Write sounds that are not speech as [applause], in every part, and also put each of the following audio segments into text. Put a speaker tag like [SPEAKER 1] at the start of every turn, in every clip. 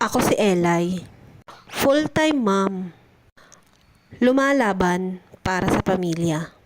[SPEAKER 1] Ako si Elay. Full-time mom. Lumalaban para sa pamilya.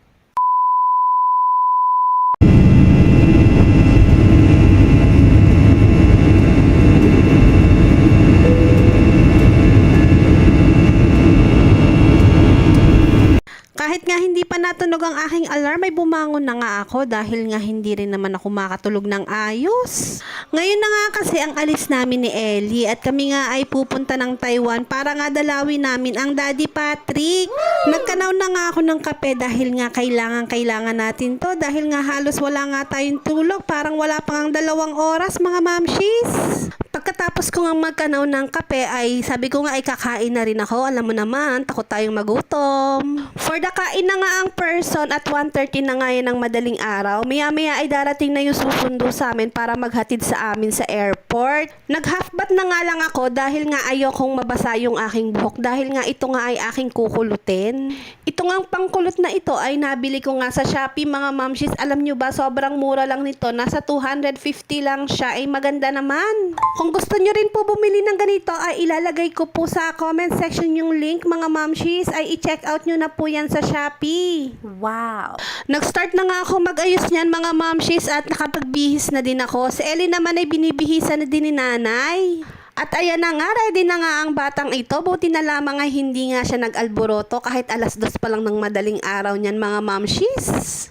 [SPEAKER 1] Kahit nga hindi pa natunog ang aking alarm, ay bumangon na nga ako dahil nga hindi rin naman ako makatulog ng ayos. Ngayon na nga kasi ang alis namin ni Ellie at kami nga ay pupunta ng Taiwan para nga dalawin namin ang Daddy Patrick. Nagkanaw na nga ako ng kape dahil nga kailangan kailangan natin to dahil nga halos wala nga tayong tulog parang wala pang ang dalawang oras mga mamshis. Pagkatapos ko nga magkanaw ng kape ay sabi ko nga ay kakain na rin ako. Alam mo naman, takot tayong magutom. For the kain na nga ang person at 1.30 na nga yan ng madaling araw. Maya maya ay darating na yung susundo sa amin para maghatid sa amin sa airport. Nag-half bath na nga lang ako dahil nga ayokong mabasa yung aking buhok dahil nga ito nga ay aking kukulutin. Ito nga ang pangkulot na ito ay nabili ko nga sa Shopee mga mamshis. Alam nyo ba, sobrang mura lang nito. Nasa 250 lang siya. Ay maganda naman. Kung gusto nyo rin po bumili ng ganito, ay ilalagay ko po sa comment section yung link mga mamshis. Ay i-check out nyo na po yan sa Shopee.
[SPEAKER 2] Wow.
[SPEAKER 1] Nag-start na nga ako mag-ayos niyan mga mamshis at nakapagbihis na din ako. Si Ellie naman ay binibihisan na din ni nanay. At ayan na nga, ready na nga ang batang ito. Buti na lamang ay hindi nga siya nag-alboroto kahit alas dos pa lang ng madaling araw niyan mga mamshis.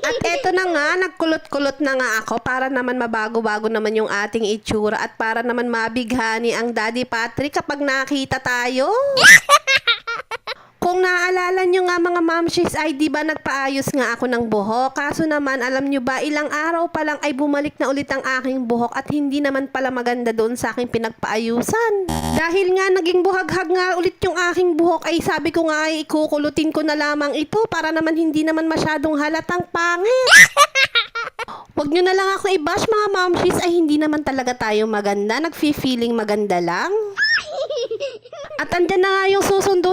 [SPEAKER 1] At eto na nga, nagkulot-kulot na nga ako para naman mabago-bago naman yung ating itsura at para naman mabighani ang Daddy Patrick kapag nakita tayo. [laughs] Kung naaalala nyo nga mga mamshis ay di ba nagpaayos nga ako ng buhok. Kaso naman alam nyo ba ilang araw pa lang ay bumalik na ulit ang aking buhok at hindi naman pala maganda doon sa aking pinagpaayusan. Dahil nga naging buhaghag nga ulit yung aking buhok ay sabi ko nga ay ikukulutin ko na lamang ito para naman hindi naman masyadong halatang pangit. [laughs] Huwag nyo na lang ako i-bash mga mamshis ay hindi naman talaga tayo maganda. Nagfi-feeling maganda lang. [laughs] At andyan na nga yung susundo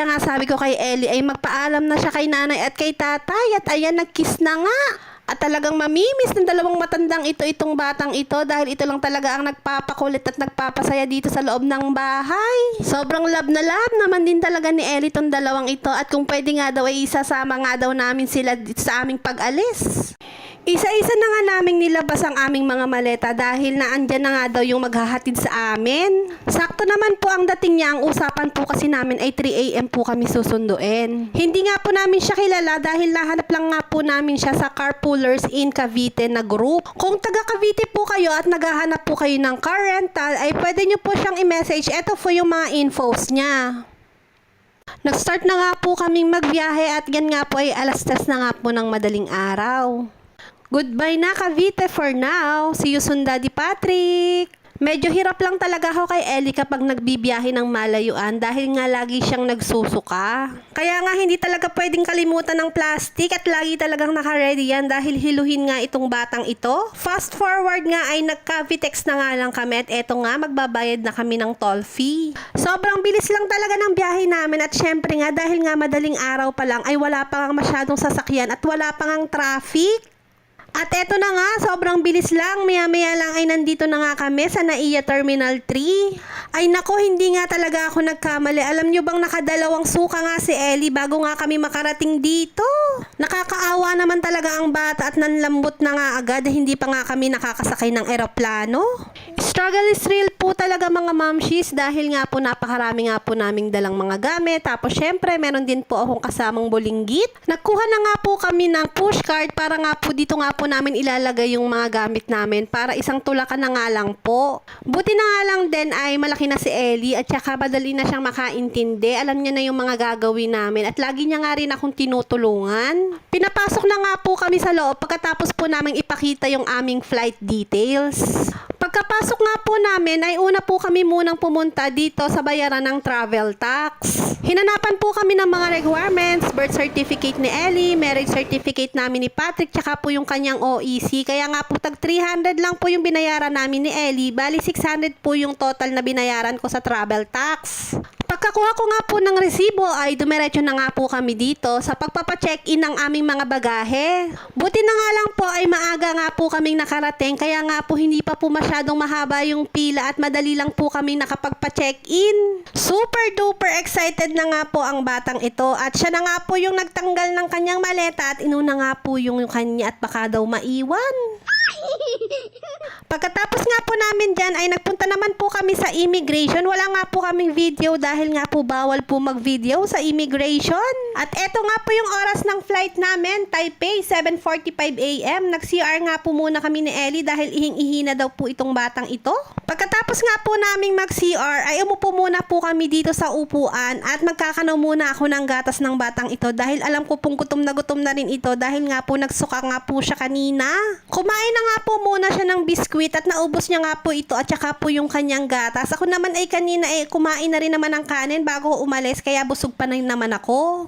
[SPEAKER 1] kaya nga sabi ko kay Ellie ay magpaalam na siya kay nanay at kay tatay at ayan nagkiss na nga. At talagang mamimiss ng dalawang matandang ito itong batang ito dahil ito lang talaga ang nagpapakulit at nagpapasaya dito sa loob ng bahay. Sobrang love na love naman din talaga ni Ellie itong dalawang ito at kung pwede nga daw ay isasama nga daw namin sila sa aming pag-alis. Isa-isa na nga naming nilabas ang aming mga maleta dahil na andyan na nga daw yung maghahatid sa amin. Sakto naman po ang dating niya, ang usapan po kasi namin ay 3 a.m. po kami susunduin. Hindi nga po namin siya kilala dahil nahanap lang nga po namin siya sa Carpoolers in Cavite na group. Kung taga Cavite po kayo at naghahanap po kayo ng car rental ay pwede nyo po siyang i-message. Ito po yung mga infos niya. Nag-start na nga po kaming magbiyahe at yan nga po ay alas 10 na nga po ng madaling araw. Goodbye na Cavite for now. See you soon Daddy Patrick. Medyo hirap lang talaga ako kay Ellie kapag nagbibiyahe ng malayuan dahil nga lagi siyang nagsusuka. Kaya nga hindi talaga pwedeng kalimutan ng plastic at lagi talagang naka-ready yan dahil hiluhin nga itong batang ito. Fast forward nga ay nagka-Vitex na nga lang kami at eto nga magbabayad na kami ng toll fee. Sobrang bilis lang talaga ng biyahe namin at syempre nga dahil nga madaling araw pa lang ay wala pa nga masyadong sasakyan at wala pa nga traffic. At eto na nga, sobrang bilis lang. Maya-maya lang ay nandito na nga kami sa NAIA Terminal 3. Ay nako, hindi nga talaga ako nagkamali. Alam nyo bang nakadalawang suka nga si Ellie bago nga kami makarating dito? Nakakaawa naman talaga ang bata at nanlambot na nga agad. Hindi pa nga kami nakakasakay ng eroplano. Struggle is real po talaga mga mamshis dahil nga po napakarami nga po naming dalang mga gamit. Tapos syempre, meron din po akong kasamang bulinggit. Nagkuha na nga po kami ng pushcart para nga po dito nga po namin ilalagay yung mga gamit namin para isang tulakan na nga lang po. Buti na nga lang din ay malaki na si Ellie at saka madali na siyang makaintindi. Alam niya na yung mga gagawin namin at lagi niya nga rin akong tinutulungan. Pinapasok na nga po kami sa loob pagkatapos po namin ipakita yung aming flight details. Pagkapasok nga po namin ay una po kami munang pumunta dito sa bayaran ng travel tax. Hinanapan po kami ng mga requirements, birth certificate ni Ellie, marriage certificate namin ni Patrick, tsaka po yung kanyang OEC. Kaya nga po tag 300 lang po yung binayaran namin ni Ellie. Bali 600 po yung total na binayaran ko sa travel tax. Pagkakuha ko nga po ng resibo ay dumiretso na nga po kami dito sa pagpapacheck-in ng aming mga bagahe. Buti na nga lang po ay maaga nga po kaming nakarating kaya nga po hindi pa po masyadong mahaba yung pila at madali lang po kaming nakapagpa-check-in. Super duper excited na nga po ang batang ito at siya na nga po yung nagtanggal ng kanyang maleta at inuna nga po yung kanya at baka daw maiwan. [laughs] Pagkatapos nga po namin dyan ay nagpunta naman po kami sa immigration. Wala nga po kaming video dahil nga po bawal po mag-video sa immigration. At eto nga po yung oras ng flight namin, Taipei, 7.45 a.m. Nag-CR nga po muna kami ni Ellie dahil ihing-ihi na daw po itong batang ito. Pagkatapos nga po naming mag-CR ay umupo muna po kami dito sa upuan at magkakanaw muna ako ng gatas ng batang ito dahil alam ko pong gutom na gutom na rin ito dahil nga po nagsuka nga po siya kanina. Kumain na nga po muna siya ng biskwit at naubos niya nga po ito at saka po yung kanyang gatas. Ako naman ay kanina eh kumain na rin naman ng kanin bago umalis kaya busog pa na naman ako.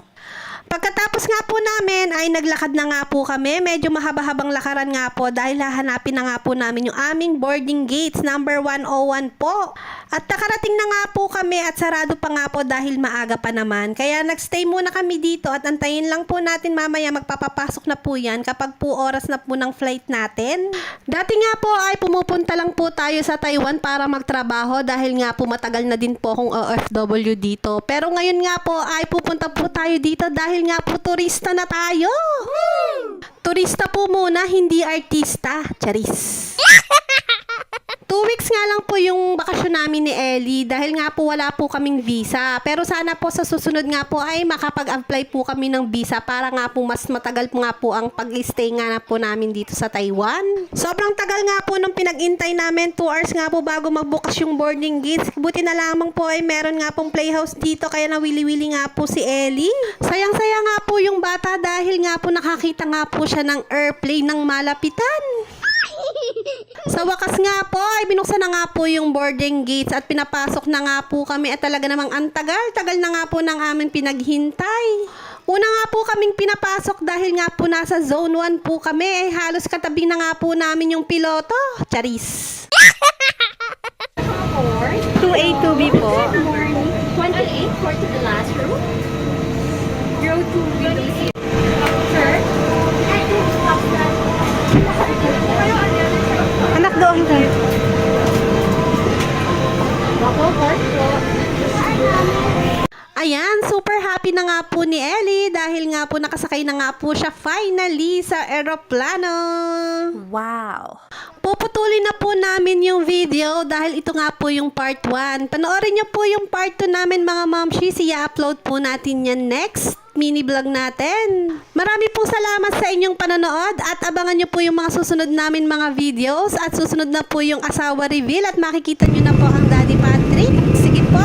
[SPEAKER 1] Pagkatapos nga po namin ay naglakad na nga po kami. Medyo mahaba-habang lakaran nga po dahil hahanapin na nga po namin yung aming boarding gates number 101 po. At nakarating na nga po kami at sarado pa nga po dahil maaga pa naman. Kaya nagstay muna kami dito at antayin lang po natin mamaya magpapapasok na po yan kapag po oras na po ng flight natin. Dati nga po ay pumupunta lang po tayo sa Taiwan para magtrabaho dahil nga po matagal na din po akong OFW dito. Pero ngayon nga po ay pupunta po tayo dito dahil nga po turista na tayo. Turista po muna, hindi artista. Charis. [laughs] Weeks nga lang po yung bakasyon namin ni Ellie dahil nga po wala po kaming visa. Pero sana po sa susunod nga po ay makapag-apply po kami ng visa para nga po mas matagal po nga po ang pag-stay nga na po namin dito sa Taiwan. Sobrang tagal nga po nung pinag-intay namin. 2 hours nga po bago magbukas yung boarding gates. Buti na lamang po ay meron nga pong playhouse dito kaya nawili-wili nga po si Ellie. Sayang-saya nga po yung bata dahil nga po nakakita nga po siya ng airplane ng malapitan. Sa wakas nga po, ay binuksan na nga po yung boarding gates at pinapasok na nga po kami at talaga namang ang tagal-tagal na nga po ng aming pinaghintay. Una nga po kaming pinapasok dahil nga po nasa zone 1 po kami ay halos katabi na nga po namin yung piloto. Charis. 2A2B po.
[SPEAKER 2] Good morning. 28 for to the last row. Row 2 Po.
[SPEAKER 1] Ayan, super happy na nga po ni Ellie dahil nga po nakasakay na nga po siya finally sa eroplano. Wow! Puputulin na po namin yung video dahil ito nga po yung part 1. Panoorin niyo po yung part 2 namin mga mamshis. I-upload po natin yan next mini vlog natin. Marami pong salamat sa inyong panonood at abangan niyo po yung mga susunod namin mga videos at susunod na po yung asawa reveal at makikita niyo na po ang Daddy Patrick. Sige po,